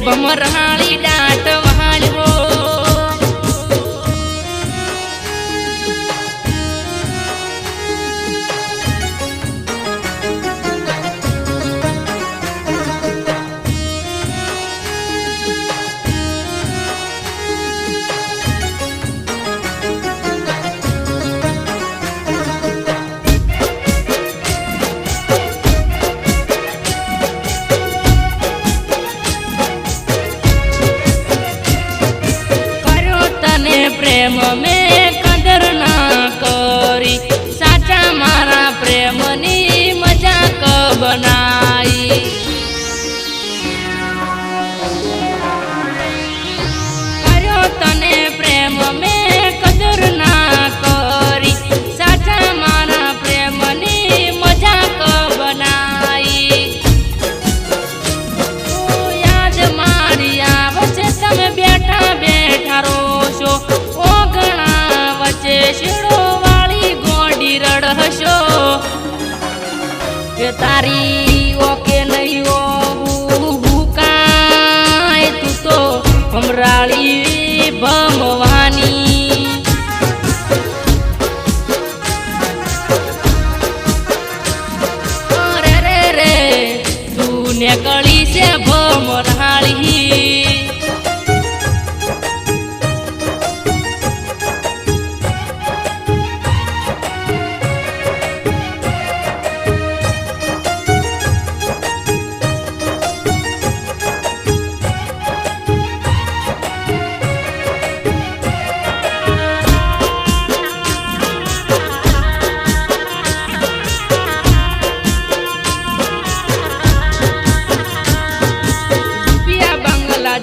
બમરાળી am a. કે તારી okay નહીં ભૂકાય તું તો ભમરાળી ભમવાની. અરે રે રે, તું ને કળી છે ભમરાળી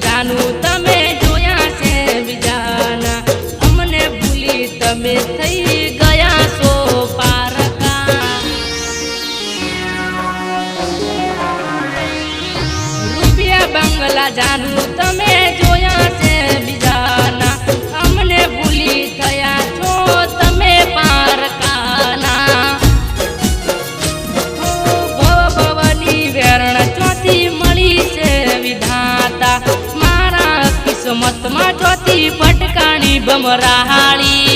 જાનું તમે જોયા છે બીજાના. અમને ભૂલી તમે થઈ ગયા છો પારકા. રૂપિયા બંગલા જાનું તમે વિધાતા